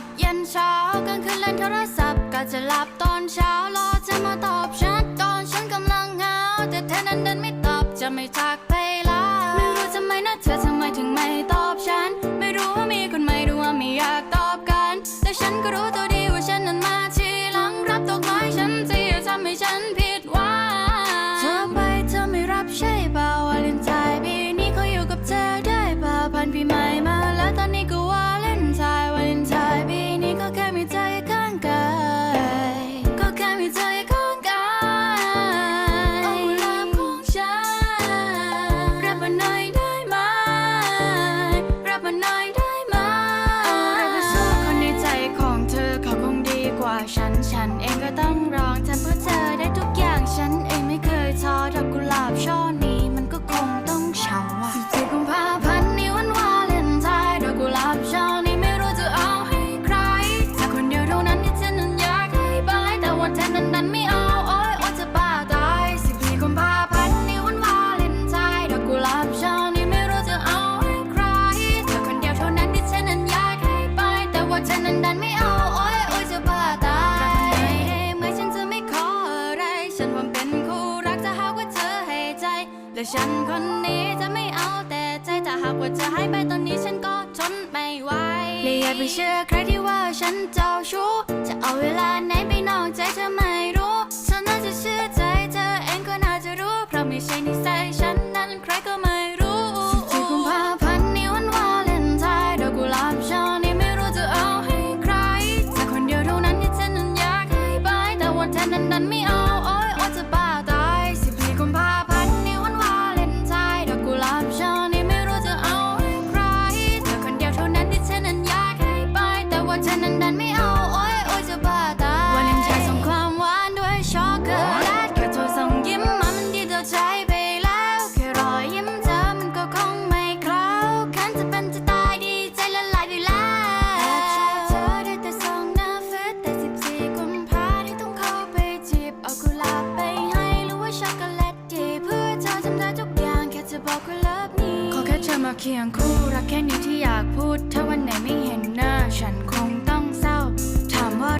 บยันเช้ากลางคืนเล่นโทรศัพท์ก็จะหลับตอนเช้ารอเธอมาตอบฉันตอนฉันกำลังเหงาแต่เธอนั้นเดินไม่ตอบจะไม่ทักไปแล้วไม่รู้ทำไมนะเธอทำไมถึงไม่ตอบฉัน ไม่รู้ว่ามีคนไหมหรือว่าไม่อยากตอบกัน แต่ฉันก็รู้ และฉันคนนี้จะไม่เอาแต่ใจถ้าหากว่าจะให้ไปตอนนี้ฉันก็ทนไม่ไหวเลยอย่าไปเชื่อใครที่ว่าฉันเจ้าชู้จะเอาเวลาไหนไปนอกใจเธอไม่ นั่นไม่เอา โอ้ยโอ้ยจะบ้าตายวาเลนไทน์ส่งความหวานด้วยช็อกโกแลตแค่โทรส่งยิ้มมามันดีต่อใจไปแล้ว แค่รอยยิ้มเธอมันก็คงไม่เคล้าคันจะเป็นจะตายดีใจละลายไปแล้วแอบเชื่อเธอได้แต่ส่งหน้าเฟซแต่สิบสี่กุมภาที่ต้องเข้าไปจีบเอากุหลาบไปให้หรือว่าช็อกโกแลตดีเพื่อเธอทำได้ทุกอย่างแค่จะบอกว่าเลิฟนี้ขอแค่เธอมาเคียงคู่รักแค่นี้ที่อยากพูดถ้าวันไหนไม่เห็นหน้าฉันคง